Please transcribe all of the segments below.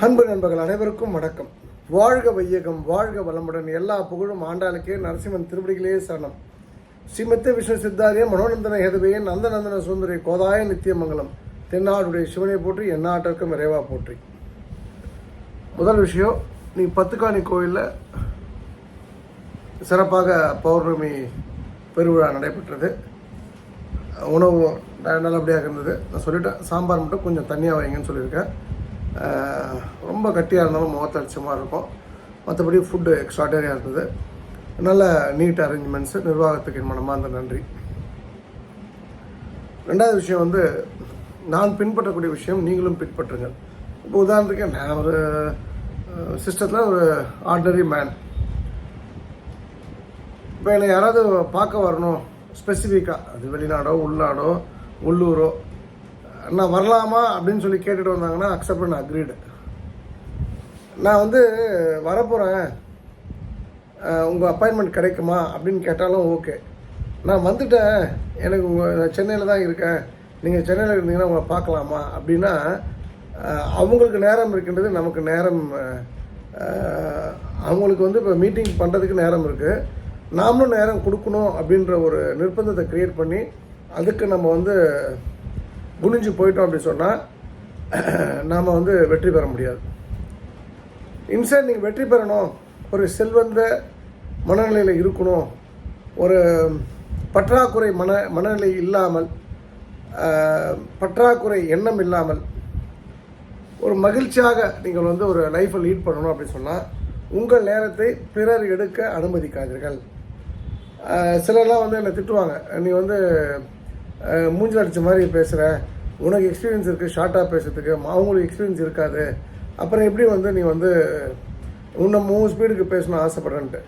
அன்பு நண்பர்கள் அனைவருக்கும் வணக்கம். வாழ்க வையகம் வாழ்க வளமுடன். எல்லா புகழும் ஆண்டாளுக்கே நரசிம்மன் திருப்படிகளே சரணம். ஸ்ரீமத்த விஷ்ணு சித்தாரிய மனோநந்தன ஹெதவையே நந்தநந்தன சுந்தரி கோதாய நித்தியமங்கலம். தென்னாடுடைய சிவனை போற்றி எந்நாட்டிற்கும் இறைவா போற்றி. முதல் விஷயம் நீ பத்துக்காணி கோயிலில் சிறப்பாக பௌர்ணமி பெருவிழா நடைபெற்றது. உணவு ந- நல்லபடியாக இருந்தது. நான் சொல்லிட்டேன் சாம்பார் மட்டும் கொஞ்சம் தண்ணியாக வைங்கன்னு சொல்லியிருக்கேன். ரொம்ப கட்டியாக இருந்தாலும் முகத்தை இருக்கும். மற்றபடி ஃபுட்டு எக்ஸ்ட்ராடரியாக இருந்தது. நல்ல நீட் அரேஞ்ச்மெண்ட்ஸு நிர்வாகத்துக்கு என் மனமார்ந்த நன்றி. ரெண்டாவது விஷயம் வந்து நான் பின்பற்றக்கூடிய விஷயம் நீங்களும் பின்பற்றுங்கள். இப்போ உதாரணத்துக்கு நான் ஒரு சிஸ்டத்தில் ஒரு ஆர்டினரி மேன் இப்போ என்னை யாராவது பார்க்க வரணும் ஸ்பெசிஃபிக்காக அது வெளிநாடோ உள்நாடோ உள்ளூரோ நான் வரலாமா அப்படின்னு சொல்லி கேட்டுட்டு வந்தாங்கன்னா அக்செப்ட் பண்ண அக்ரீடு நான் வந்து வரப்போகிறேன் உங்கள் அப்பாயின்மெண்ட் கிடைக்குமா அப்படின்னு கேட்டாலும் ஓகே நான் வந்துட்டேன். எனக்கு உங்கள் சென்னையில் தான் இருக்கேன். நீங்கள் சென்னையில் இருந்தீங்கன்னா உங்களை பார்க்கலாமா அப்படின்னா அவங்களுக்கு நேரம் இருக்கின்றது நமக்கு நேரம் அவங்களுக்கு வந்து இப்போ மீட்டிங் பண்ணுறதுக்கு நேரம் இருக்குது நாமளும் நேரம் கொடுக்கணும் அப்படின்ற ஒரு நிர்பந்தத்தை க்ரியேட் பண்ணி அதுக்கு நம்ம வந்து குனிஞ்சு போயிட்டோம் அப்படின்னு சொன்னால் நாம் வந்து வெற்றி பெற முடியாது. இன்சைட் நீங்கள் வெற்றி பெறணும். ஒரு செல்வந்த மனநிலையில் இருக்கணும். ஒரு பற்றாக்குறை மன மனநிலை இல்லாமல் பற்றாக்குறை எண்ணம் இல்லாமல் ஒரு மகிழ்ச்சியாக நீங்கள் வந்து ஒரு லைஃப்பை லீட் பண்ணணும் அப்படின்னு சொன்னால் உங்கள் நேரத்தை பிறர் எடுக்க அனுமதிக்காதீர்கள். சிலர்லாம் வந்து என்னை திட்டுவாங்க. நீ வந்து மூஞ்சில் அடித்த மாதிரி பேசுகிற உனக்கு எக்ஸ்பீரியன்ஸ் இருக்குது ஷார்ட்டாக பேசுறதுக்கு. அவங்களுக்கு எக்ஸ்பீரியன்ஸ் இருக்காது. அப்புறம் எப்படி வந்து நீ வந்து உன்னை மூணு ஸ்பீடுக்கு பேசணும் ஆசைப்படுறேன்ட்டு.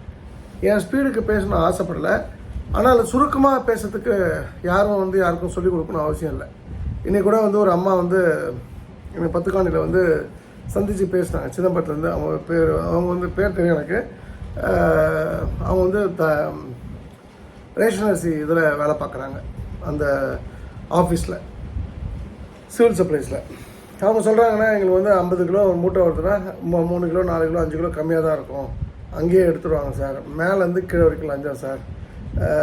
என் ஸ்பீடுக்கு பேசணும் ஆசைப்படலை. ஆனால் சுருக்கமாக பேசுறதுக்கு யாரும் வந்து யாருக்கும் சொல்லிக் கொடுக்கணும் அவசியம் இல்லை. இன்னைக்கு கூட வந்து ஒரு அம்மா வந்து என்னை பத்துக்காண்டியில் வந்து சந்தித்து பேசினாங்க. சிதம்பரத்துலேருந்து அவங்க பேர் அவங்க வந்து பேர் தெரியும் எனக்கு. அவங்க வந்து த ரேஷன் அரிசி இதில் வேலை பார்க்குறாங்க. அந்த ஆஃபீஸில் சிவில் சப்ளைஸில். அவங்க சொல்கிறாங்கன்னா எங்களுக்கு வந்து ஐம்பது கிலோ மூட்டை வருதுன்னா மூணு கிலோ நாலு கிலோ அஞ்சு கிலோ கம்மியாக தான் இருக்கும். அங்கேயே எடுத்துருவாங்க சார். மேலேருந்து கீழே வரைக்கும் லஞ்சம் சார்.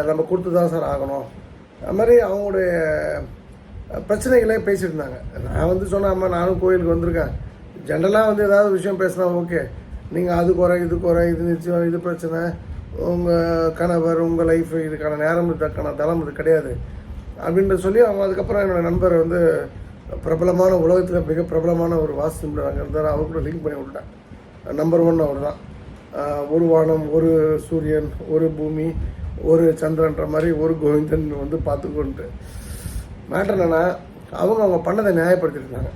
நம்ம கொடுத்து தான் சார் ஆகணும். அது மாதிரி அவங்களுடைய பிரச்சனைகளே பேசியிருந்தாங்க. இருந்தாங்க நான் வந்து சொன்னேன் அம்மா நானும் கோயிலுக்கு வந்திருக்கேன். ஜென்ரலாக வந்து ஏதாவது விஷயம் பேசினா ஓகே. நீங்கள் அது குறை இது குறை இது நிச்சயம் இது பிரச்சனை. உங்கள் கணவர் உங்கள் லைஃப் இதுக்கான நேரம் இதுக்கான தளம் இது கிடையாது. அப்படின்ற சொல்லி அவங்க அதுக்கப்புறம் என்னோடய நண்பர் வந்து பிரபலமான உலகத்தில் மிக பிரபலமான ஒரு வாஸ்து அங்கே இருந்தார். அவர் கூட லிங்க் பண்ணி விட்டுட்டேன். நம்பர் ஒன் அவர் தான் ஒரு வானம் ஒரு சூரியன் ஒரு பூமி ஒரு சந்திரன்ற மாதிரி ஒரு கோவிந்தன் வந்து பார்த்துக்கொண்டு மேட்டர் என்னென்னா அவங்க அவங்க பண்ணதை நியாயப்படுத்திருந்தாங்க.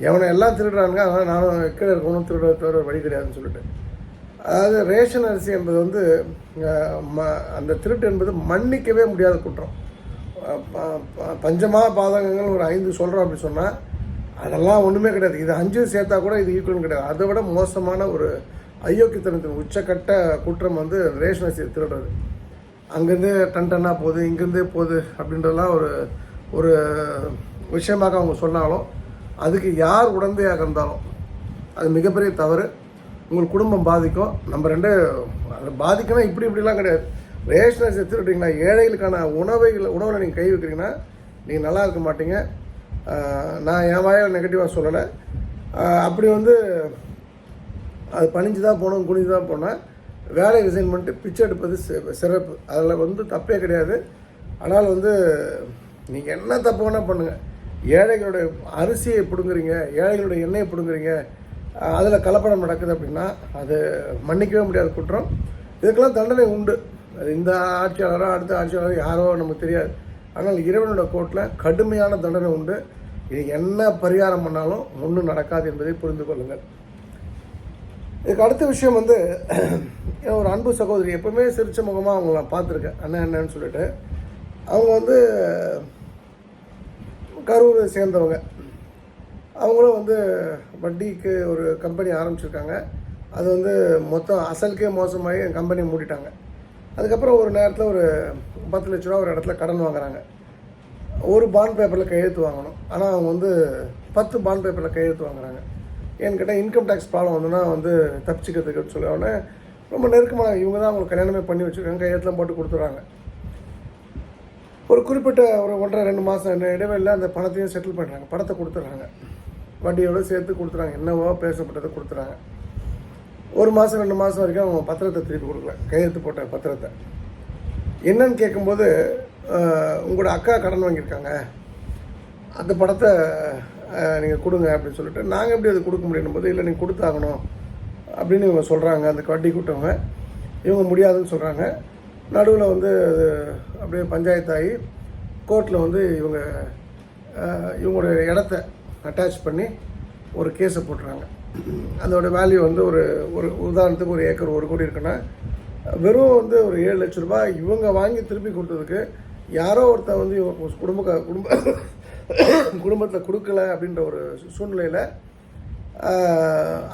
எவனை எல்லாம் திருடுறானுங்க அதனால் நானும் கீழே இருக்கணும் திருட தவிர வழி கிடையாதுன்னு சொல்லிட்டு. அதாவது ரேஷன் அரிசி என்பது வந்து ம- அந்த திருட்டு என்பது மன்னிக்கவே முடியாத குற்றம். பஞ்சமா பாதகங்கள் ஒரு ஐந்து சொல்கிறோம் அப்படின்னு சொன்னால் அதெல்லாம் ஒன்றுமே கிடையாது. இது அஞ்சு சேர்த்தா கூட இது ஈக்குவல் கிடையாது. அதை விட மோசமான ஒரு அயோக்கியத்தனத்தின் உச்சக்கட்ட குற்றம் வந்து ரேஷன் அரிசி திருடுறது. அங்கேருந்தே டன் டன்னாக போகுது இங்கேருந்தே போகுது அப்படின்றதெல்லாம் ஒரு ஒரு விஷயமாக அவங்க சொன்னாலும் அதுக்கு யார் உடந்தையாக இருந்தாலும் அது மிகப்பெரிய தவறு. உங்கள் குடும்பம் பாதிக்கும். நம்ம ரெண்டு அதை பாதிக்கணும் இப்படி இப்படிலாம் கிடையாது. ரேஷனை அரிசி திருடுறீங்களா? ஏழைகளுக்கான உணவை உணவில் நீங்கள் கை வைக்கிறீங்கன்னா நீங்கள் நல்லா இருக்க மாட்டீங்க. நான் என் வாயில் நெகட்டிவாக சொல்லலை. அப்படி வந்து அது பணிஞ்சு தான் போகணும் குனிஞ்சு தான் போனால் வேலை ரிசைன் பண்ணிட்டு பிச்சை எடுப்பது சிறப்பு. அதில் வந்து தப்பே கிடையாது. ஆனால் வந்து நீங்கள் என்ன தப்பு வேணால் பண்ணுங்கள் ஏழைகளுடைய அரிசியை பிடுங்குறீங்க ஏழைகளுடைய எண்ணெயை பிடுங்குறீங்க அதில் கலப்படம் நடக்குது அப்படின்னா அது மன்னிக்கவே முடியாத குற்றம். இதுக்கெல்லாம் தண்டனை உண்டு. அது இந்த ஆட்சியாளரோ அடுத்த ஆட்சியாளரோ யாரோ நமக்கு தெரியாது. ஆனால் இறைவனோட கோர்ட்டில் கடுமையான தண்டனை உண்டு. இது என்ன பரிகாரம் பண்ணாலும் ஒன்றும் நடக்காது என்பதை புரிந்து கொள்ளுங்கள். இதுக்கு அடுத்த விஷயம் வந்து என் ஒரு அன்பு சகோதரி எப்பவுமே சிரிச்ச முகமாக அவங்கள நான் பார்த்துருக்கேன். அண்ணன் என்னன்னு சொல்லிட்டு. அவங்க வந்து கரூரை சேர்ந்தவங்க. அவங்களும் வந்து வட்டிக்கு ஒரு கம்பெனி ஆரம்பிச்சிருக்காங்க. அது வந்து மொத்தம் அசலுக்கே மோசமாகி கம்பெனி மூடிட்டாங்க. அதுக்கப்புறம் ஒரு நேரத்தில் ஒரு பத்து லட்ச ரூபா ஒரு இடத்துல கடன் வாங்குறாங்க. ஒரு பாண்ட் பேப்பரில் கையெழுத்து வாங்கணும். ஆனால் அவங்க வந்து பத்து பாண்ட் பேப்பரில் கையெழுத்து வாங்குறாங்க. ஏன்னு கேட்டால் இன்கம் டேக்ஸ் ப்ராப்ளம் வந்துன்னா வந்து தப்பிச்சிக்கிறதுக்கு சொல்ல உடனே ரொம்ப நெருக்கமாக இவங்க தான் அவங்களுக்கு கல்யாணமே பண்ணி வச்சுருக்காங்க. கையெழுத்துலாம் போட்டு கொடுத்துட்றாங்க ஒரு குறிப்பிட்ட ஒரு ஒன்றரை ரெண்டு மாதம் இடைவெளியில் அந்த பணத்தையும் செட்டில் பண்ணுறாங்க பணத்தை கொடுத்துட்றாங்க வட்டியோடு சேர்த்து கொடுத்துறாங்க. என்னவோ பேசப்பட்டதை கொடுத்துறாங்க. ஒரு மாதம் ரெண்டு மாதம் வரைக்கும் அவங்க பத்திரத்தை திருப்பி கொடுக்கல. கையெழுத்து போட்ட பத்திரத்தை. என்னன்னு கேட்கும்போது உங்களோட அக்கா கடன் வாங்கியிருக்காங்க. அந்த படத்தை நீங்கள் கொடுங்க அப்படின்னு சொல்லிட்டு நாங்கள் எப்படி அது கொடுக்க முடியும் போது இல்லை நீங்கள் கொடுத்தாகணும் அப்படின்னு இவங்க சொல்கிறாங்க அந்த வட்டி கூட்டவங்க இவங்க முடியாதுன்னு சொல்கிறாங்க நடுவில் வந்து அது அப்படியே பஞ்சாயத்தாகி கோர்ட்டில் வந்து இவங்க இவங்களுடைய இடத்த அட்டாச் பண்ணி ஒரு கேஸை போட்டுறாங்க. அதோட வேல்யூ வந்து ஒரு ஒரு உதாரணத்துக்கு ஒரு ஏக்கர் ஒரு கோடி இருக்குன்னா வெறும் வந்து ஒரு ஏழு லட்ச ரூபாய் இவங்க வாங்கி திருப்பி கொடுத்ததுக்கு யாரோ ஒருத்தன் வந்து இவங்க குடும்ப குடும்ப குடும்பத்தில் கொடுக்கல அப்படின்ற ஒரு சூழ்நிலையில்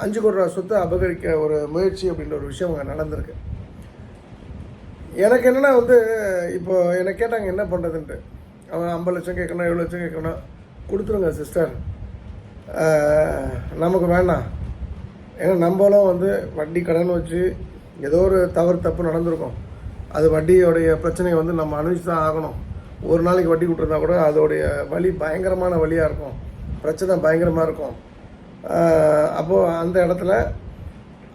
அஞ்சு கோடி ரூபா சொத்தை அபகரிக்க ஒரு முயற்சி அப்படின்ற ஒரு விஷயம் அங்கே நடந்திருக்கு. எனக்கு என்னென்னா வந்து இப்போ என்னை கேட்டாங்க என்ன பண்ணுறதுன்ட்டு அவன் ஐம்பது லட்சம் கேட்கணும் எவ்வளோ லட்சம் கேட்கணும். கொடுத்துருங்க சிஸ்டர் நமக்கு வேண்டாம். ஏன்னா நம்மளும் வந்து வட்டி கடன் வச்சு ஏதோ ஒரு தவறு தப்பு நடந்திருக்கும். அது வட்டியோடைய பிரச்சனையை வந்து நம்ம அனுபவிச்சு தான் ஆகணும். ஒரு நாளைக்கு வட்டி கொடுத்துருந்தா கூட அதோடைய வலி பயங்கரமான வழியாக இருக்கும். பிரச்சனை பயங்கரமாக இருக்கும். அப்போது அந்த இடத்துல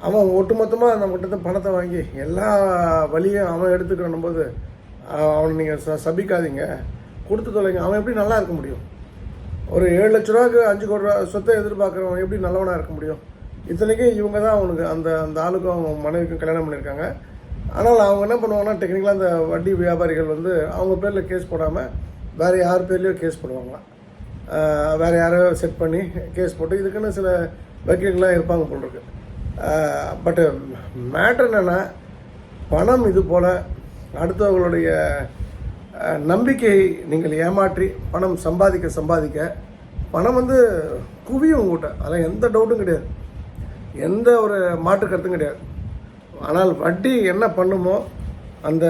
அவன் ஒட்டுமொத்தமாக நம்மகிட்ட பணத்தை வாங்கி எல்லா வழியும் அவன் எடுத்துக்கணும் போது அவனை நீங்கள் ச சபிக்காதீங்க. கொடுத்து தொலைங்க அவன் எப்படி நல்லா இருக்க முடியும்? ஒரு ஏழு லட்ச ரூபாய்க்கு அஞ்சு கோடி ரூபா சொத்தை எதிர்பார்க்குறவன் எப்படி நல்லவனாக இருக்க முடியும்? இத்தனைக்கும் இவங்க தான் அவனுக்கு அந்த அந்த ஆளுக்கும் அவங்க மனைவிக்கும் கல்யாணம் பண்ணியிருக்காங்க. ஆனால் அவங்க என்ன பண்ணுவாங்கன்னா டெக்னிக்கலாக அந்த வட்டி வியாபாரிகள் வந்து அவங்க பேரில் கேஸ் போடாமல் வேறு யார் பேர்லேயோ கேஸ் போடுவாங்களாம். வேறு வேற யாரோ செட் பண்ணி கேஸ் போட்டு இதுக்குன்னு சில வக்கீல்கள்லாம் இருப்பாங்க போல் இருக்கு. பட்டு மேட்ரு என்னென்னா பணம் இது போல் அடுத்தவங்களுடைய நம்பிக்கையை நீங்கள் ஏமாற்றி பணம் சம்பாதிக்க சம்பாதிக்க பணம் வந்து குவியும் உங்கள்கிட்ட அதில் எந்த டவுட்டும் கிடையாது. எந்த ஒரு மாற்று கருத்தும் கிடையாது. ஆனால் வட்டி என்ன பண்ணுமோ அந்த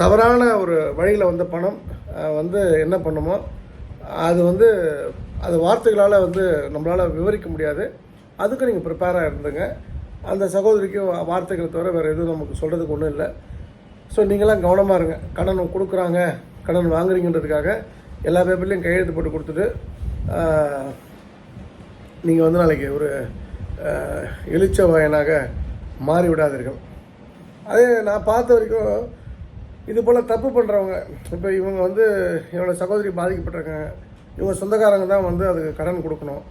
தவறான ஒரு வழியில் வந்த பணம் வந்து என்ன பண்ணுமோ அது வந்து அது வார்த்தைகளால் வந்து நம்மளால் விவரிக்க முடியாது. அதுக்கு நீங்கள் ப்ரிப்பேராக இருந்துங்க. அந்த சகோதரிக்கு வார்த்தைகளை தவிர வேறு எதுவும் நமக்கு சொல்கிறதுக்கு ஒன்றும் இல்லை. ஸோ நீங்களாம் கவனமாக இருங்க. கடன் கொடுக்குறாங்க. கடன் வாங்குறீங்கன்றதுக்காக எல்லா பேப்பர்லேயும் கையெழுத்து போட்டு கொடுத்துட்டு நீங்கள் வந்து நாளைக்கு ஒரு எழுச்ச எலிச்ச வாயனாக மாறி விடாதீர்கள் அதே நான் பார்த்த வரைக்கும் இது போல் தப்பு பண்ணுறவங்க இப்போ இவங்க வந்து என்னோட சகோதரி பாதிக்கப்பட்டிருக்காங்க. இவங்க சொந்தக்காரங்க தான் வந்து அதுக்கு கடன் கொடுக்கணும்.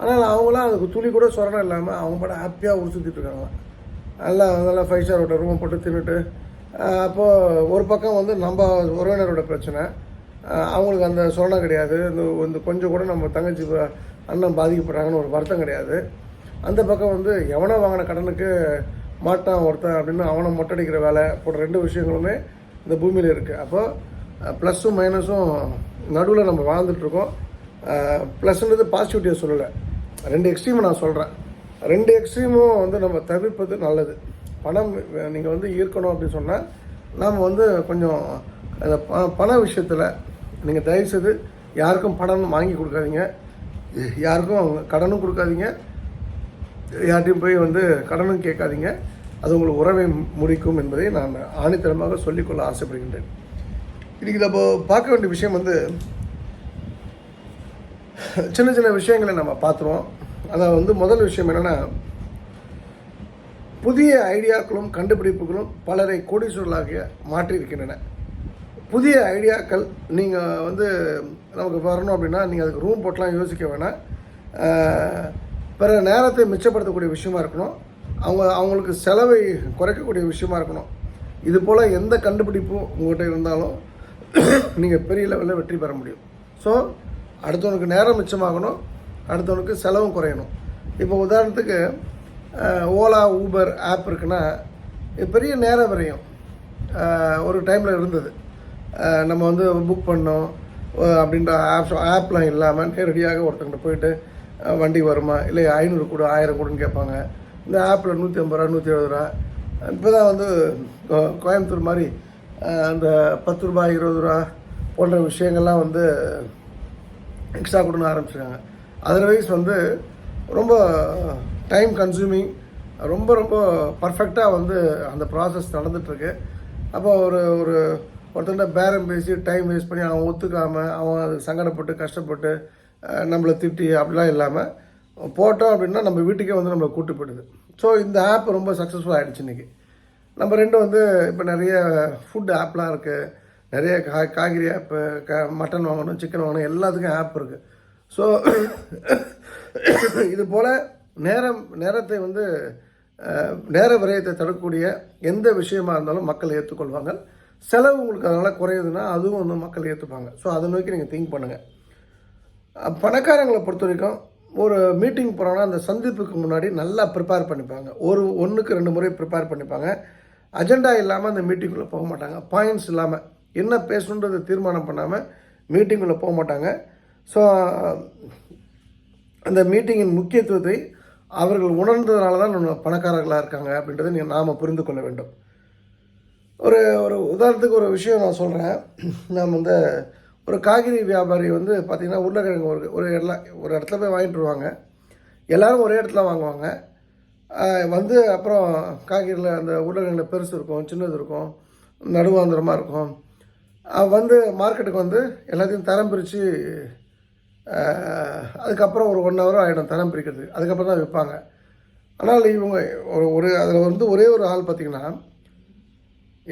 ஆனால் அவங்களாம் அதுக்கு துளி கூட சொரணம் இல்லாமல் அவங்க பாட ஹாப்பியாக உரு சுற்றிட்டு இருக்காங்க நல்லா நல்லா ஃபைவ் ஸ்டார் ஹோட்டல் ரூம் போட்டு தின்னுட்டு அப்போது ஒரு பக்கம் வந்து நம்ம உறவினரோட பிரச்சனை. அவங்களுக்கு அந்த சொரணம் கிடையாது. இந்த இந்த கொஞ்சம் கூட நம்ம தங்கச்சி அண்ணன் பாதிக்கப்படுறாங்கன்னு ஒரு வருத்தம் கிடையாது. அந்த பக்கம் வந்து எவனோ வாங்கின கடனுக்கு மாட்டான் ஒருத்தன் அப்படின்னு அவனை மொட்டடிக்கிற வேலை போன்ற ரெண்டு விஷயங்களுமே இந்த பூமியில் இருக்குது அப்போது ப்ளஸ்ஸும் மைனஸும் நடுவில் நம்ம வாழ்ந்துட்டுருக்கோம் ப்ளஸ்ன்றது பாசிட்டிவிட்டியை சொல்லலை. ரெண்டு எக்ஸ்ட்ரீமை நான் சொல்கிறேன் ரெண்டு எக்ஸ்ட்ரீமும் வந்து நம்ம தவிர்ப்பது நல்லது. பணம் நீங்கள் வந்து ஈர்க்கணும் அப்படின்னு சொன்னால் நாம் வந்து கொஞ்சம் அந்த ப பண விஷயத்தில் நீங்கள் தயவுசெய்து யாருக்கும் பணம் வாங்கி கொடுக்காதீங்க. யாருக்கும் கடனும் கொடுக்காதீங்க. யார்ட்டையும் போய் வந்து கடனும் கேட்காதீங்க. அது உங்களுக்கு உறவை முடிக்கும் என்பதை நான் ஆணித்தரமாக சொல்லிக்கொள்ள ஆசைப்படுகின்றேன். இன்றைக்கி நம்ம பார்க்க வேண்டிய விஷயம் வந்து சின்ன சின்ன விஷயங்களை நம்ம பார்த்துருவோம். அதை வந்து முதல் விஷயம் என்னென்னா புதிய ஐடியாக்களும் கண்டுபிடிப்புகளும் பலரை கோடீஸ்வரர்களாக மாற்றியிருக்கின்றன. புதிய ஐடியாக்கள் நீங்கள் வந்து நமக்கு வரணும் அப்படின்னா நீங்கள் அதுக்கு ரூம் போட்டெலாம் யோசிக்க வேணாம். பிற நேரத்தை மிச்சப்படுத்தக்கூடிய விஷயமா இருக்கணும். அவங்க அவங்களுக்கு செலவை குறைக்கக்கூடிய விஷயமா இருக்கணும். இது போல் எந்த கண்டுபிடிப்பும் உங்கள்கிட்ட இருந்தாலும் நீங்கள் பெரிய லெவலில் வெற்றி பெற முடியும். ஸோ அடுத்தவனுக்கு நேரம் மிச்சமாகணும். அடுத்தவனுக்கு செலவும் குறையணும். இப்போ உதாரணத்துக்கு ஓலா ஊபர் ஆப் இருக்குன்னா பெரிய நேரம் விரையும் ஒரு டைமில் இருந்தது. நம்ம வந்து புக் பண்ணோம். அப்படின்ற ஆப்ஸ் ஆப்லாம் இல்லாமல் நேரடியாக ஒருத்தங்கிட்ட போயிட்டு வண்டி வருமா? இல்லை ஐநூறு கூட ஆயிரம் கூடன்னு கேட்பாங்க. இந்த ஆப்பில் நூற்றி ஐம்பது ரூபா நூற்றி எழுபது ரூபா. இப்போ தான் வந்து கோ- கோயம்புத்தூர் மாதிரி அந்த பத்து ரூபாய் இருபது ரூபா போன்ற விஷயங்கள்லாம் வந்து எக்ஸ்ட்ரா கொடுன்னு ஆரம்பிச்சிருக்காங்க. அதர்வைஸ் வந்து ரொம்ப டைம் கன்சூமிங் ரொம்ப ரொம்ப பர்ஃபெக்டாக வந்து அந்த ப்ராசஸ் நடந்துகிட்ருக்கு அப்போ ஒரு ஒரு ஒருத்தன்ட்ட பேரம் பேசி டைம் வேஸ்ட் பண்ணி அவன் ஒத்துக்காமல் அவன் அது சங்கடப்பட்டு கஷ்டப்பட்டு நம்மளை திட்டி அப்படிலாம் இல்லாமல் போட்டோம் அப்படின்னா நம்ம வீட்டுக்கே வந்து நம்மளை கூட்டு போயிடுது. ஸோ இந்த ஆப் ரொம்ப சக்ஸஸ்ஃபுல் ஆகிடுச்சு இன்றைக்கி நம்ம ரெண்டு வந்து இப்போ நிறைய ஃபுட் ஆப்லாம் இருக்குது நிறைய கா காய்கறி ஆப்பு க மட்டன் வாங்கணும் சிக்கன் வாங்கணும் எல்லாத்துக்கும் ஆப் இருக்குது ஸோ இது போல் நேரம் நேரத்தை வந்து நேர விரயத்தை தடுக்கக்கூடிய எந்த விஷயமா இருந்தாலும் மக்கள் ஏற்றுக்கொள்வாங்க செலவு உங்களுக்கு அதனால் குறையுதுன்னா அதுவும் வந்து மக்கள் ஏற்றுப்பாங்க ஸோ அதை நோக்கி நீங்கள் திங்க் பண்ணுங்கள் பணக்காரங்களை பொறுத்த வரைக்கும் ஒரு மீட்டிங் போகிறோன்னா அந்த சந்திப்புக்கு முன்னாடி நல்லா ப்ரிப்பேர் பண்ணிப்பாங்க. ஒரு ஒன்றுக்கு ரெண்டு முறை ப்ரிப்பேர் பண்ணிப்பாங்க. அஜெண்டா இல்லாமல் அந்த மீட்டிங்குள்ளே போக மாட்டாங்க. பாயிண்ட்ஸ் இல்லாமல் என்ன பேசணுன்றதை தீர்மானம் பண்ணாமல் மீட்டிங்குள்ளே போக மாட்டாங்க. ஸோ அந்த மீட்டிங்கின் முக்கியத்துவத்தை அவர்கள் உணர்ந்ததுனால தான் நம்ம பணக்காரர்களாக இருக்காங்க அப்படின்றத நீங்கள் நாம் புரிந்து கொள்ள வேண்டும். ஒரு ஒரு உதாரணத்துக்கு ஒரு விஷயம் நான் சொல்கிறேன் நாம் வந்து ஒரு காய்கறி வியாபாரி வந்து பார்த்திங்கன்னா உருளைக்கிழங்கு ஒரு ஒரு எல்லா ஒரு இடத்துல போய் வாங்கிட்டு வருவாங்க. எல்லோரும் ஒரே இடத்துல வாங்குவாங்க. வந்து அப்புறம் காய்கறியில் அந்த உருளைக்கிழங்குல பெருசு இருக்கும் சின்னது இருக்கும் நடுவாந்திரமாக இருக்கும். வந்து மார்க்கெட்டுக்கு வந்து எல்லாத்தையும் தரம் பிரித்து அதுக்கப்புறம் ஒரு ஒன் ஹவர் ஆகிடும் தரம் பிரிக்கிறது. அதுக்கப்புறம் தான் விற்பாங்க. ஆனால் இவங்க ஒரு ஒரு அதில் வந்து ஒரே ஒரு ஆள் பார்த்திங்கன்னா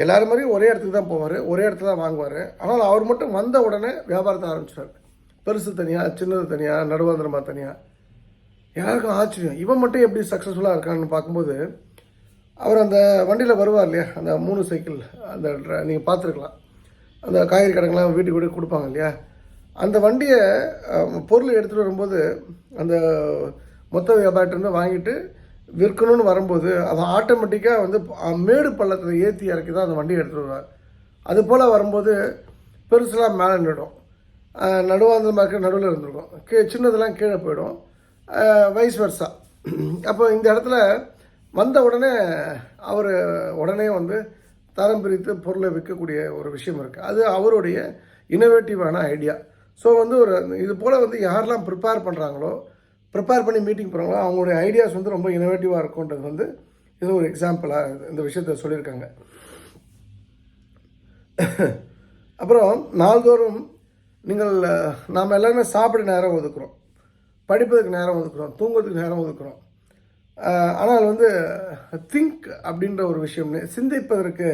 எல்லோரும் மாதிரியும் ஒரே இடத்துக்கு தான் போவார் ஒரே இடத்துல தான் வாங்குவார். ஆனால் அவர் மட்டும் வந்த உடனே வியாபாரத்தை ஆரம்பிச்சிட்டார் பெருசு தனியாக சின்னது தனியாக நடுவாந்திரமாக தனியாக யாருக்கும் ஆச்சரியம். இவன் மட்டும் எப்படி சக்ஸஸ்ஃபுல்லாக இருக்கான்னு பார்க்கும்போது அவர் அந்த வண்டியில் வருவார் இல்லையா? அந்த மூணு சைக்கிள் அந்த நீங்கள் பார்த்துருக்கலாம். அந்த காய்கறி கடைங்களாம் வீட்டுக்கு வீட்டுக்கு கொடுப்பாங்க இல்லையா? அந்த வண்டியை பொருள் எடுத்துகிட்டு வரும்போது அந்த மொத்த வியாபாரிட்டேருந்து வாங்கிட்டு விற்கணும்னு வரும்போது அது ஆட்டோமேட்டிக்காக வந்து மேடு பள்ளத்தில் ஏற்றி இறக்கி தான் அந்த வண்டியை எடுத்துகிட்டு வருவார். அது போல் வரும்போது பெருசெலாம் மேலே நிடும் அந்த இருக்க நடுவில் இருந்திருக்கும் கீ சின்னதெல்லாம் கீழே போயிடும். வைஸ் வர்ஸா அப்போ இந்த இடத்துல வந்த உடனே அவர் உடனே வந்து தரம் பிரித்து பொருளை விற்கக்கூடிய ஒரு விஷயம் இருக்குது அது அவருடைய இனோவேட்டிவான ஐடியா ஸோ வந்து ஒரு இது போல் வந்து யாரெல்லாம் ப்ரிப்பேர் பண்ணுறாங்களோ ப்ரிப்பேர் பண்ணி மீட்டிங் போகிறாங்களோ அவங்களுடைய ஐடியாஸ் வந்து ரொம்ப இனோவேட்டிவாக இருக்கும்ன்றது வந்து இது ஒரு எக்ஸாம்பிளாக இந்த விஷயத்த சொல்லியிருக்காங்க. அப்புறம் நாள்தோறும் நீங்கள் நாம் எல்லாருமே சாப்பிட நேரம் ஒதுக்குறோம். படிப்பதுக்கு நேரம் ஒதுக்குறோம். தூங்குறதுக்கு நேரம் ஒதுக்குறோம். ஆனால் வந்து திங்க் அப்படின்ற ஒரு விஷயம் சிந்திப்பதற்கு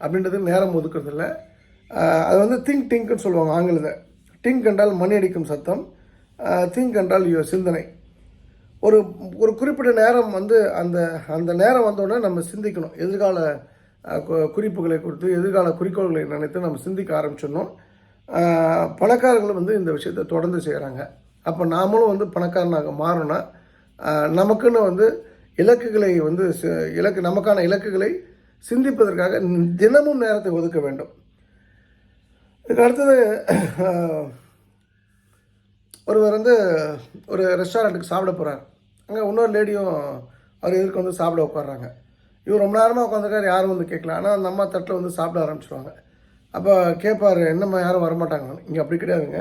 அப்படின்றது நேரம் ஒதுக்குறதில்ல. அது வந்து திங்க் டிங்க்னு சொல்லுவாங்க ஆங்கிலத்தை டிங்க் என்றால் மணி அடிக்கும் சத்தம் திங்க் என்றால் யுவர் சிந்தனை. ஒரு ஒரு குறிப்பிட்ட நேரம் வந்து அந்த அந்த நேரம் வந்தோடனே நம்ம சிந்திக்கணும். எதிர்கால கு- குறிப்புகளை கொடுத்து எதிர்கால குறிக்கோள்களை நினைத்து நம்ம சிந்திக்க ஆரம்பிச்சிடணும். பணக்காரர்களும் வந்து இந்த விஷயத்தை தொடர்ந்து செய்கிறாங்க அப்போ நாமளும் வந்து பணக்காரனாக மாறணும்னா நமக்குன்னு வந்து இலக்குகளை வந்து சி- இலக்கு நமக்கான இலக்குகளை சிந்திப்பதற்காக தினமும் நேரத்தை ஒதுக்க வேண்டும். இதுக்கு அடுத்தது ஒருவர் வந்து ஒரு ரெஸ்டாரண்ட்டுக்கு சாப்பிட போகிறார் அங்கே இன்னொரு லேடியும் அவர் எதிர்க்க வந்து சாப்பிட உட்காடுறாங்க இவர் ரொம்ப நேரமாக உட்காந்துருக்காரு யாரும் வந்து கேட்கல. ஆனால் அந்த அம்மா தட்டில் வந்து சாப்பிட ஆரம்பிச்சிருவாங்க. அப்போ கேட்பார் என்னம்மா யாரும் வரமாட்டாங்க இங்கே அப்படி கிடையாதுங்க.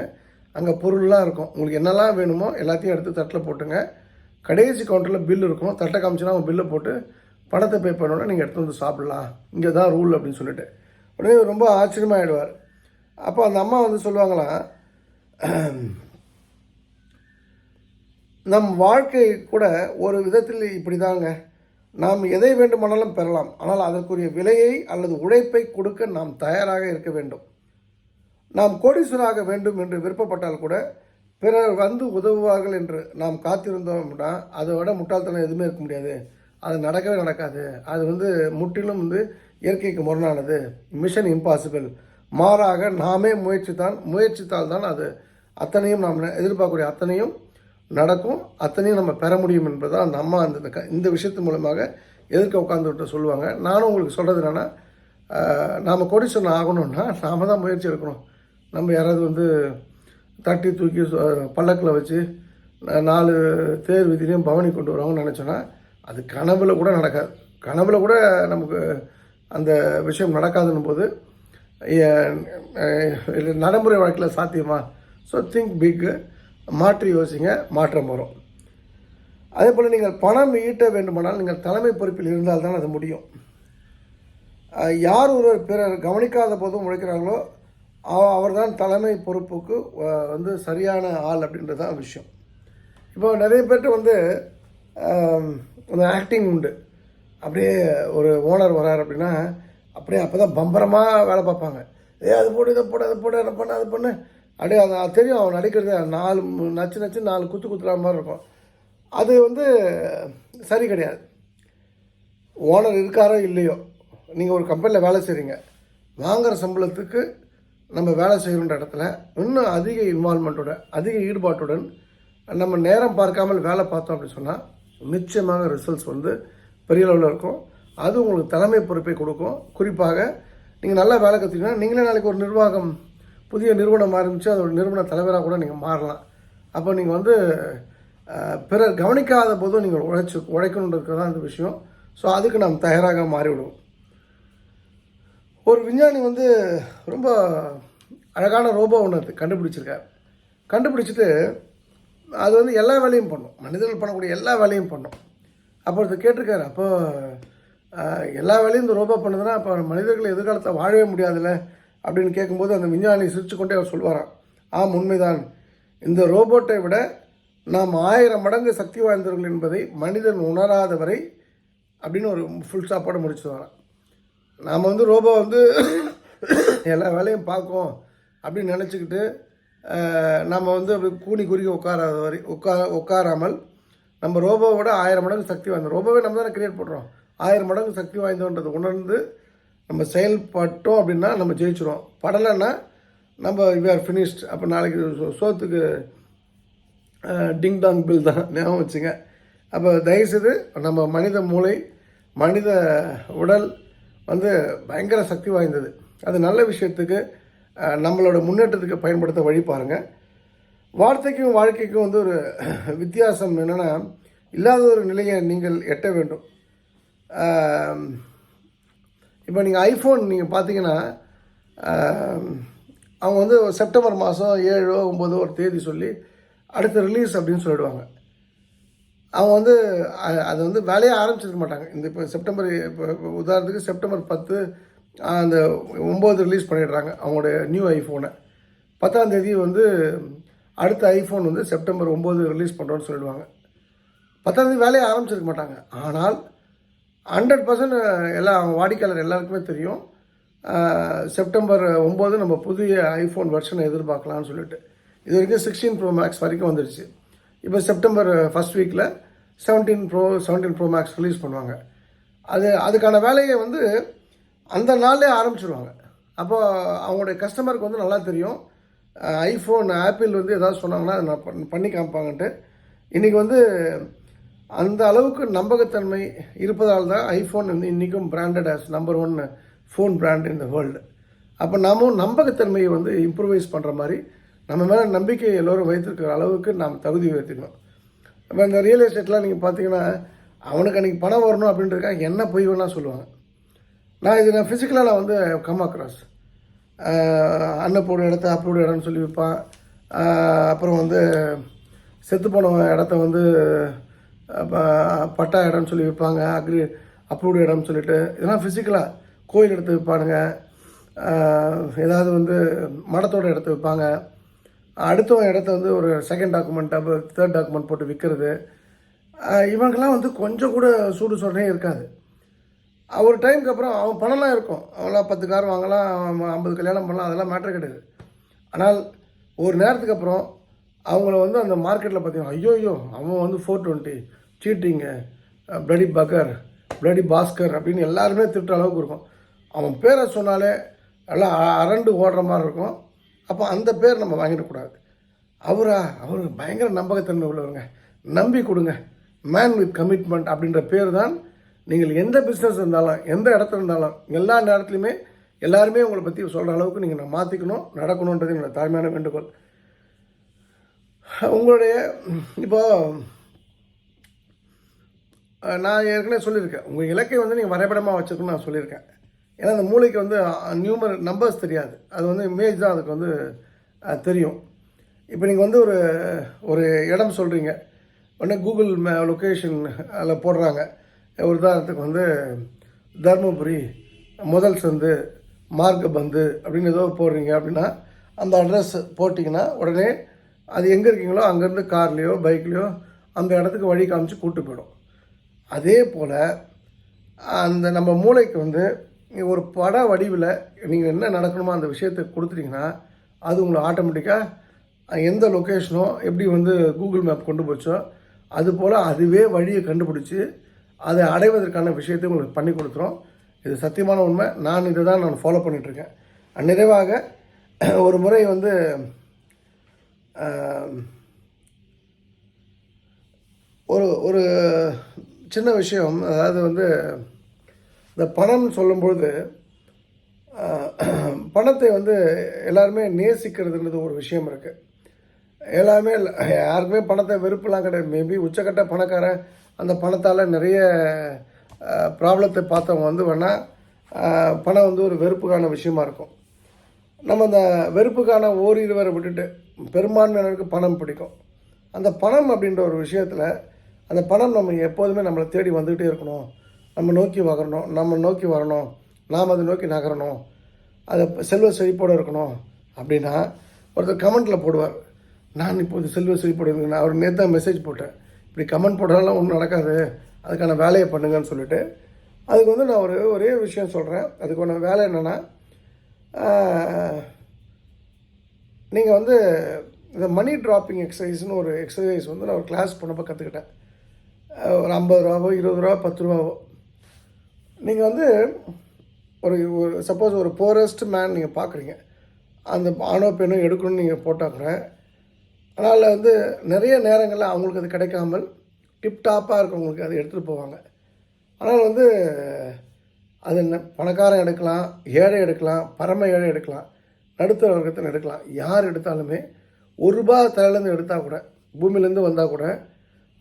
அங்கே பொருள்லாம் இருக்கும். உங்களுக்கு என்னெல்லாம் வேணுமோ எல்லாத்தையும் எடுத்து தட்டில் போட்டுங்க. கடைசி கவுண்டரில் பில் இருக்கும். தட்டை காமிச்சுன்னா அவங்க பில்லை போட்டு பணத்தை பே பண்ணோன்னா நீங்கள் எடுத்து வந்து சாப்பிட்லாம். இங்கே தான் ரூல் அப்படின்னு சொல்லிட்டு. உடனே ரொம்ப ரொம்ப ஆச்சரியமாகிடுவார் அப்போ அந்த அம்மா வந்து சொல்லுவாங்களாம் நம் வாழ்க்கை கூட ஒரு விதத்தில் இப்படி தாங்க நாம் எதை வேண்டுமானாலும் பெறலாம். ஆனால் அதற்குரிய விலையை அல்லது உழைப்பை கொடுக்க நாம் தயாராக இருக்க வேண்டும். நாம் கோடீஸ்வராக வேண்டும் என்று விருப்பப்பட்டால் கூட பிறர் வந்து உதவுவார்கள் என்று நாம் காத்திருந்தோம்னா அதை விட முட்டாள்தனம் எதுவுமே இருக்க முடியாது. அது நடக்கவே நடக்காது. அது வந்து முற்றிலும் வந்து இயற்கைக்கு முரணானது. மிஷன் இம்பாசிபிள் மாறாக நாமே முயற்சித்தான் முயற்சித்தால் தான் அது அத்தனையும் நாம் எதிர்பார்க்கக்கூடிய அத்தனையும் நடக்கும் அத்தனையும் நம்ம பெற முடியும் என்பதால் அந்த அம்மா அந்த இந்த விஷயத்து மூலமாக எதிர்க்க உட்காந்துவிட்டு சொல்லுவாங்க. நானும் உங்களுக்கு சொல்கிறது என்னென்னா நாம் கோடீஸ்வரன் ஆகணும்னா நாம் தான் முயற்சி எடுக்கணும். நம்ம யாராவது வந்து தட்டி தூக்கி பல்லக்கில் வச்சு நாலு தேர் விதிலையும் பவனி கொண்டு வருவாங்கன்னு நினச்சோன்னா அது கனவில் கூட நடக்காது. கனவில் கூட நமக்கு அந்த விஷயம் நடக்காதுன்னும் போது நடைமுறை வாழ்க்கையில் சாத்தியமா? ஸோ திங்க் பிக்கு மாற்றி யோசிங்க மாற்றம் வரும். அதே போல் நீங்கள் பணம் ஈட்ட வேண்டுமானால் நீங்கள் தலைமை பொறுப்பில் இருந்தால் தான் அது முடியும். யார் ஒருவர் பிறர் கவனிக்காத போதும் உழைக்கிறாங்களோ அவர் தான் தலைமை பொறுப்புக்கு வந்து சரியான ஆள் அப்படின்றது தான் விஷயம். இப்போ நிறைய பேர்கிட்ட வந்து அந்த ஆக்டிங் உண்டு. அப்படியே ஒரு ஓனர் வரார் அப்படின்னா அப்படியே அப்போ தான் பம்பரமாக வேலை பார்ப்பாங்க. ஏ அது போடு இதை போடு அதை போடு அதை பண்ண அது பண்ணு. அப்படியே அது தெரியும் அவன் நடிக்கிறது. நாலு நச்சு நச்சு நாலு குத்து குத்துற மாதிரி இருக்கும். அது வந்து சரி கிடையாது. ஓனர் இருக்காரோ இல்லையோ நீங்கள் ஒரு கம்பெனியில் வேலை செய்கிறீங்க வாங்குகிற சம்பளத்துக்கு நம்ம வேலை செய்கிற இடத்துல இன்னும் அதிக இன்வால்மெண்ட்டோட அதிக ஈடுபாட்டுடன் நம்ம நேரம் பார்க்காமல் வேலை பார்த்தோம் அப்படின்னு சொன்னால் நிச்சயமாக ரிசல்ட்ஸ் வந்து பெரிய அளவில் இருக்கும். அது உங்களுக்கு தலைமை பொறுப்பை கொடுக்கும். குறிப்பாக நீங்கள் நல்லா வேலை கற்றுக்கிங்கன்னா நீங்களே நாளைக்கு ஒரு நிர்வாகம் புதிய நிறுவனம் ஆரம்பித்து அதோட நிறுவன தலைவராக கூட நீங்கள் மாறலாம். அப்போ நீங்கள் வந்து பிறர் கவனிக்காத போதும் நீங்கள் உழைச்சி உழைக்கணுன்றது தான் அந்த விஷயம். ஸோ அதுக்கு நாம் தயாராக மாறிவிடுவோம். ஒரு விஞ்ஞானி வந்து ரொம்ப அழகான ரோபோ ஒன்று கண்டுபிடிச்சிருக்கார். கண்டுபிடிச்சிட்டு அது வந்து எல்லா வேலையும் பண்ணும். மனிதர்கள் பண்ணக்கூடிய எல்லா வேலையும் பண்ணும். அப்போ அது கேட்டிருக்காரு அப்போ எல்லா வேலையும் இந்த ரோபோ பண்ணுதுன்னா அப்போ மனிதர்கள் எதிர்காலத்தில் வாழவே முடியாதுல்ல அப்படின்னு கேட்கும்போது அந்த விஞ்ஞானி சிரிச்சுக்கொண்டே அவர் சொல்வாராம். ஆம் உண்மைதான். இந்த ரோபோட்டை விட நாம் ஆயிரம் மடங்கு சக்தி வாய்ந்தவர்கள் என்பதை மனிதன் உணராத வரை அப்படின்னு ஒரு ஃபுல் ஸ்டாப்போட முடிச்சு வரான். நாம் வந்து ரோபோ வந்து எல்லா வேலையும் பார்க்கும் அப்படின்னு நினச்சிக்கிட்டு நம்ம வந்து அப்படி கூனி குறுகி உட்காராத வரை உட்கா உட்காராமல் நம்ம ரோபோவோட ஆயிரம் மடங்கு சக்தி வாய்ந்த ரோபோவே நம்ம தானே கிரியேட் பண்ணுறோம் ஆயிரம் மடங்கு சக்தி வாய்ந்தோன்றதை உணர்ந்து நம்ம செயல்பட்டோம் அப்படின்னா நம்ம ஜெயிச்சிடும் படலைன்னா நம்ம வி ஆர் ஃபினிஷ்ட் அப்போ நாளைக்கு சோ- சோத்துக்கு டிங் டாங் பில் தான். ஞாபகம் வச்சுங்க. அப்போ தயவுசெய்து நம்ம மனித மூளை மனித உடல் வந்து பயங்கர சக்தி வாய்ந்தது. அது நல்ல விஷயத்துக்கு நம்மளோட முன்னேற்றத்துக்கு பயன்படுத்த வழி பாருங்கள் வார்த்தைக்கும் வாழ்க்கைக்கும் வந்து ஒரு வித்தியாசம் என்னென்னா இல்லாத ஒரு நிலையை நீங்கள் எட்ட வேண்டும். இப்போ நீங்கள் ஐஃபோன் நீங்கள் பார்த்தீங்கன்னா அவங்க வந்து செப்டம்பர் மாதம் ஏழோ ஒம்போதோ ஒரு தேதி சொல்லி அடுத்த ரிலீஸ் அப்படின்னு சொல்லிடுவாங்க. அவங்க வந்து அது வந்து வேலையே ஆரம்பிச்சிருக்க மாட்டாங்க. இந்த இப்போ செப்டம்பர் இப்போ இப்போ உதாரணத்துக்கு செப்டம்பர் பத்து அந்த ஒம்பது ரிலீஸ் பண்ணிடுறாங்க அவங்களுடைய நியூ ஐஃபோனை. பத்தாம் தேதி வந்து அடுத்த ஐஃபோன் வந்து செப்டம்பர் ஒம்பது ரிலீஸ் பண்ணுறோன்னு சொல்லிடுவாங்க. பத்தாம் தேதி வேலையை ஆரம்பிச்சிருக்க மாட்டாங்க. ஆனால் ஹண்ட்ரட் பர்சன்ட் எல்லா அவங்க வாடிக்கையாளர் எல்லாருக்குமே தெரியும். செப்டம்பர் ஒம்பது நம்ம புதிய ஐஃபோன் வெர்ஷனை எதிர்பார்க்கலாம்னு சொல்லிட்டு. இது வரைக்கும் சிக்ஸ்டீன் ப்ரோ மேக்ஸ் வரைக்கும் வந்துடுச்சு இப்போ செப்டம்பர் ஃபஸ்ட் வீக்கில் seventeen pro seventeen pro max release பண்ணுவாங்க. அது அதுக்கான வேலையை வந்து அந்த நாள்லே ஆரம்பிச்சிருவாங்க. அப்போ அவங்களுடைய கஸ்டமருக்கு வந்து நல்லா தெரியும். ஐஃபோன் ஆப்பிள் வந்து ஏதாவது சொன்னாங்கன்னா அதை நான் பண்ணி காமிப்பாங்கன்ட்டு. இன்றைக்கி வந்து அந்த அளவுக்கு நம்பகத்தன்மை இருப்பதால் தான் ஐஃபோன் வந்து இன்றைக்கும் branded as number one phone brand in the world அப்போ நாமும் நம்பகத்தன்மையை வந்து இம்ப்ரூவைஸ் பண்ணுற மாதிரி நம்ம மேலே நம்பிக்கை எல்லோரும் வைத்திருக்கிற அளவுக்கு நாம் தகுதி உயர்த்திக்கணும். இப்போ இந்த ரியல் எஸ்டேட்லாம் நீங்கள் பார்த்தீங்கன்னா அவனுக்கு அன்றைக்கி பணம் வரணும் அப்படின்றதுக்காக என்ன பொய் வேணால் சொல்லுவாங்க. நான் இது நான் ஃபிசிக்கலாக நான் வந்து கம் அக்ராஸ் அண்ணன் இடத்த அப்போட இடம்னு சொல்லி விற்பான் அப்புறம் வந்து செத்து போன இடத்த வந்து பட்டா இடம்னு சொல்லி விற்பாங்க அக்ரி அப்ரூவ்டு இடம்னு சொல்லிட்டு. இதெல்லாம் ஃபிசிக்கலாக கோயில் எடுத்து விற்பானுங்க ஏதாவது வந்து மடத்தோட இடத்த விற்பாங்க அடுத்தவன் இடத்த வந்து ஒரு செகண்ட் டாக்குமெண்ட் அப்போ தேர்ட் டாக்குமெண்ட் போட்டு விற்கிறது இவங்கெல்லாம் வந்து கொஞ்சம் கூட சூடு சொன்னே இருக்காது. ஒரு டைமுக்கு அப்புறம் அவன் பணம்லாம் இருக்கும். அவங்களாம் பத்து கார் வாங்கலாம் ஐம்பது கல்யாணம் பண்ணலாம் அதெல்லாம் மேட்ரு கிடையாது. ஆனால் ஒரு நேரத்துக்கு அப்புறம் அவங்கள வந்து அந்த மார்க்கெட்டில் பார்த்தீங்கன்னா ஐயோ ஐயோ அவன் வந்து four twenty cheating bloody fucker bloody Bhaskar அப்படின்னு எல்லாருமே திட்டுற அளவுக்கு இருக்கும். அவன் பேரை சொன்னாலே எல்லாம் அரண்டு ஓடுற மாதிரி இருக்கும். அப்போ அந்த பேர் நம்ம வாங்கிடக்கூடாது அவரா அவர் பயங்கர நம்பகத்தன்மை உள்ளவருங்க. நம்பி கொடுங்க. மேன் வித் கமிட்மெண்ட் அப்படின்ற பேர் தான் நீங்கள் எந்த பிஸ்னஸ் இருந்தாலும் எந்த இடத்துல இருந்தாலும் எல்லா நேரத்துலையுமே எல்லாருமே உங்களை பற்றி சொல்கிற அளவுக்கு நீங்கள் மாற்றிக்கணும் நடக்கணுன்றது என்னோட தாழ்மையான வேண்டுகோள். உங்களுடைய இப்போ நான் ஏற்கனவே சொல்லியிருக்கேன். உங்கள் இலக்கை வந்து நீங்கள் வரைபடமாக வச்சுருக்குன்னு நான் சொல்லியிருக்கேன். ஏன்னா அந்த மூளைக்கு வந்து நியூமர் நம்பர்ஸ் தெரியாது. அது வந்து இமேஜ் தான் அதுக்கு வந்து தெரியும். இப்போ நீங்கள் வந்து ஒரு ஒரு இடம் சொல்கிறீங்க உடனே கூகுள் மே லொக்கேஷன் அதில் போடுறாங்க. ஒரு உதாரணத்துக்கு வந்து தருமபுரி முதல் சந்து மார்க்க பந்து அப்படின்னு ஏதோ போடுறீங்க அப்படின்னா அந்த அட்ரஸ் போட்டிங்கன்னா உடனே அது எங்கே இருக்கீங்களோ அங்கேருந்து கார்லேயோ பைக்லேயோ அந்த இடத்துக்கு வழி காமிச்சு கூப்பிட்டு போயிடும். அதே போல் அந்த நம்ம மூளைக்கு வந்து ஒரு பட வடிவில் நீங்கள் என்ன நடக்கணுமோ அந்த விஷயத்தை கொடுத்துட்டிங்கன்னா அது உங்களை ஆட்டோமேட்டிக்காக எந்த லொக்கேஷனோ எப்படி வந்து கூகுள் மேப் கொண்டு போச்சோ அது போல் அதுவே வழியை கண்டுபிடிச்சி அதை அடைவதற்கான விஷயத்தை உங்களுக்கு பண்ணி கொடுத்துரும். இது சத்தியமான உண்மை. நான் இதை தான் நான் ஃபாலோ பண்ணிகிட்ருக்கேன் நிறைவாக ஒரு முறை வந்து ஒரு ஒரு சின்ன விஷயம் அதாவது வந்து இந்த பணம் சொல்லும்பொழுது பணத்தை வந்து எல்லாருமே நேசிக்கிறதுன்றது ஒரு விஷயம் இருக்குது எல்லாமே யாருக்குமே பணத்தை வெறுப்புலாம் கிடையாது. மேபி உச்சக்கட்ட பணக்காரன் அந்த பணத்தால் நிறைய ப்ராப்ளத்தை பார்த்தவங்க வந்து வேணால் பணம் வந்து ஒரு வெறுப்புக்கான விஷயமா இருக்கும். நம்ம அந்த வெறுப்புக்கான ஓரிருவரை விட்டுட்டு பெரும்பான்மையினருக்கு பணம் பிடிக்கும். அந்த பணம் அப்படின்ற ஒரு விஷயத்தில் அந்த பணம் நம்ம எப்போதுமே நம்மளை தேடி வந்துக்கிட்டே இருக்கணும். நம்ம நோக்கி வரணும் நம்ம நோக்கி வரணும் நாம் அதை நோக்கி நகரணும் அதை செல்வ செழிப்போடு இருக்கணும் அப்படின்னா ஒருத்தர் கமெண்ட்டில் போடுவார். நான் இப்போது செல்வ செழிப்போடு இருக்கேன். அவர் நேற்று தான் மெசேஜ் போட்டேன். இப்படி கமெண்ட் போடுறதெல்லாம் ஒன்றும் நடக்காது. அதுக்கான வேலையை பண்ணுங்கன்னு சொல்லிட்டு அதுக்கு வந்து நான் ஒரு ஒரே விஷயம் சொல்கிறேன் அதுக்கான வேலை என்னென்னா நீங்கள் வந்து இந்த மணி ட்ராப்பிங் எக்ஸசைஸ்னு ஒரு எக்ஸசைஸ் வந்து நான் ஒரு கிளாஸ் போனப்போ கற்றுக்கிட்டேன் ஒரு ஐம்பது ரூபாவோ இருபது ரூபா பத்து ரூபாவோ. நீங்கள் வந்து ஒரு ஒரு சப்போஸ் ஒரு போரஸ்ட் மேன் நீங்கள் பார்க்குறீங்க அந்த ஆணோ பெண்ணோ எடுக்கணும்னு நீங்கள் போட்டால் கூட அதனால் வந்து நிறைய நேரங்களில் அவங்களுக்கு அது கிடைக்காமல் டிப்டாப்பாக இருக்கவங்களுக்கு அதை எடுத்துகிட்டு போவாங்க. ஆனால் வந்து அது என்ன? பணக்காரன் எடுக்கலாம் ஏழை எடுக்கலாம் பரம ஏழை எடுக்கலாம் நடுத்தர வர்க்கத்தில் எடுக்கலாம். யார் எடுத்தாலுமே ஒரு ரூபா தலையிலேருந்து எடுத்தால் கூட பூமியிலேருந்து வந்தால் கூட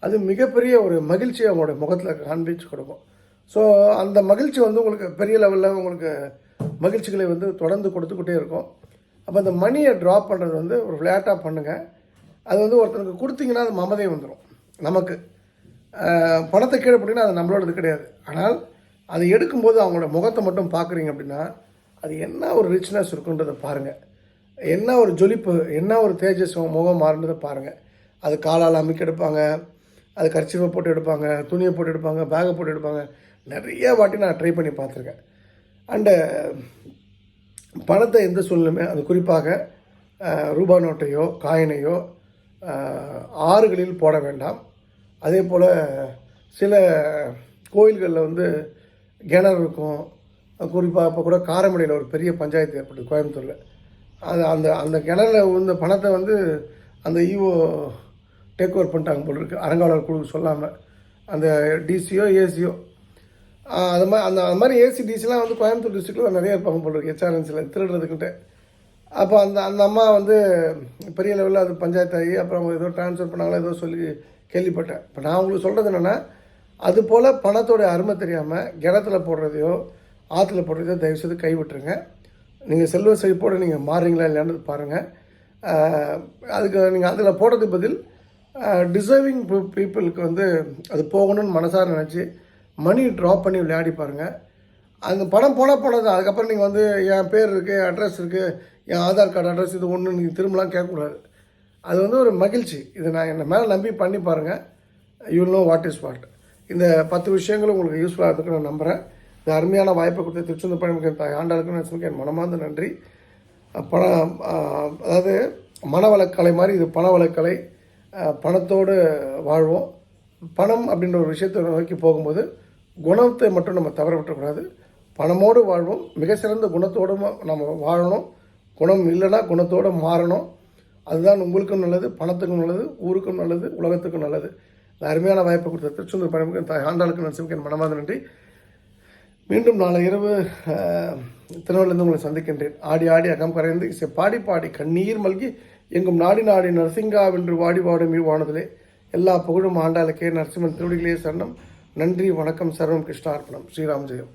அது மிகப்பெரிய ஒரு மகிழ்ச்சியை அவங்களோட முகத்தில் காண்பிச்சு கொடுக்கும். ஸோ அந்த மகிழ்ச்சி வந்து உங்களுக்கு பெரிய லெவலில் உங்களுக்கு மகிழ்ச்சிகளை வந்து தொடர்ந்து கொடுத்துக்கிட்டே இருக்கும். அப்போ அந்த மணியை ட்ராப் பண்ணுறது வந்து ஒரு விளையாட்டாக பண்ணுங்கள் அது வந்து ஒருத்தனுக்கு கொடுத்தீங்கன்னா அது மமதை வந்துடும் நமக்கு. பணத்தை கீழே போட்டிங்கன்னா அது நம்மளோடது கிடையாது. ஆனால் அதை எடுக்கும்போது அவங்களோட முகத்தை மட்டும் பார்க்குறீங்க அப்படின்னா அது என்ன ஒரு ரிச்னஸ் இருக்குன்றதை பாருங்கள் என்ன ஒரு ஜொலிப்பு என்ன ஒரு தேஜஸ் முகம் மாறுன்றதை பாருங்கள் அது காலால் அமைக்க எடுப்பாங்க அது கர்ச்சிஃபை போட்டு எடுப்பாங்க துணியை போட்டு எடுப்பாங்க பேகை போட்டு எடுப்பாங்க. நிறைய வாட்டி நான் ட்ரை பண்ணி பார்த்துருக்கேன். அண்டு பணத்தை எந்த சூழ்நிலையுமே அது குறிப்பாக ரூபா நோட்டையோ காயினையோ ஆறுகளில் போட வேண்டாம். அதே போல் சில கோயில்களில் வந்து கிணறு இருக்கும். குறிப்பாக இப்போ கூட காரமடையில் ஒரு பெரிய பஞ்சாயத்து ஏற்பட்டு கோயம்புத்தூரில். அது அந்த அந்த கிணறுல இந்த பணத்தை வந்து அந்த இஓ டேக் ஓவர் பண்ணிட்டாங்க போல் இருக்குது அரங்காவலர் குழு சொல்லாமல் அந்த டிசியோ ஏசியோ அது மாதிரி அந்த அது மாதிரி ஏசி டிசிலாம் வந்து கோயம்புத்தூர் டிஸ்ட்ரிக்டில் நிறைய இருப்பாங்க போல் இருக்குது ஹெச்ஆர்என்சியில் திருடுறதுக்கிட்ட. அப்போ அந்த அந்த அம்மா வந்து பெரிய லெவலில் அது பஞ்சாயத்து ஆகி அப்புறம் அவங்க ஏதோ ட்ரான்ஸ்ஃபர் பண்ணாங்களோ ஏதோ சொல்லி கேள்விப்பட்டேன். இப்போ நான் உங்களுக்கு சொல்கிறது என்னென்னா அது போல் அருமை தெரியாமல் கிணத்துல போடுறதையோ ஆற்றுல போடுறதையோ தயவுசெய்து கைவிட்டுருங்க. நீங்கள் செல்வ செழிப்போடு நீங்கள் மாறுறீங்களா இல்லையான்னு பாருங்கள் அதுக்கு நீங்கள் அதில் போடுறதுக்கு பதில் டிசர்விங் பீப்புளுக்கு வந்து அது போகணும்னு மனசார நினச்சி மணி ட்ராப் பண்ணி விளையாடி பாருங்கள் அந்த பணம் போனால் போனது அதுக்கப்புறம் நீங்கள் வந்து என் பேர் இருக்குது அட்ரஸ் இருக்குது என் ஆதார் கார்டு அட்ரஸ் இது ஒன்று நீங்கள் திரும்பலாம் கேட்கக்கூடாது. அது வந்து ஒரு மகிழ்ச்சி. இது நான் என்னை மேலே நம்பி பண்ணி பாருங்கள் you know what is what இந்த பத்து விஷயங்களும் உங்களுக்கு யூஸ்ஃபுல்லாக இருக்குன்னு நான் நம்புகிறேன் இந்த அருமையான வாய்ப்பை கொடுத்த திருச்செந்தூர் பயணம் தாய் ஆண்டாளுக்கு நான் என் மனமார்ந்த நன்றி. பணம் அதாவது மனவளக்கலை மாதிரி இது பணவளக்கலை பணத்தோடு வாழ்வோம். பணம் அப்படின்ற ஒரு விஷயத்தை நோக்கி போகும்போது குணத்தை மட்டும் நம்ம தவற விட்டுக்கூடாது பணமோடு வாழ்வோம். மிக சிறந்த குணத்தோடு நம்ம வாழணும். குணம் இல்லைன்னா குணத்தோடு மாறணும். அதுதான் உங்களுக்கும் நல்லது பணத்துக்கும் நல்லது ஊருக்கும் நல்லது உலகத்துக்கும் நல்லது. அருமையான வாய்ப்பை கொடுத்த திருச்செந்தூர் பணிமுக தாய் ஆண்டாளுக்கு நரசிம்க்கு என் மனமார்ந்த நன்றி. மீண்டும் நாளை இரவு திருநெல்வேலிருந்து உங்களை சந்திக்கின்றேன். ஆடி ஆடி அகம் கரைந்து இசை பாடி பாடி கண்ணீர் மல்கி எங்கும் நாடி நாடி நரசிங்கா வென்று வாடி வாடும் இவ்வானதிலே எல்லா புகழும் ஆண்டாளுக்கே நரசிம்மன் திருவடிகளே சரணம். நன்றி வணக்கம் சர்வம் கிருஷ்ணார்ப்பணம். ஸ்ரீராம் ஜெயம்.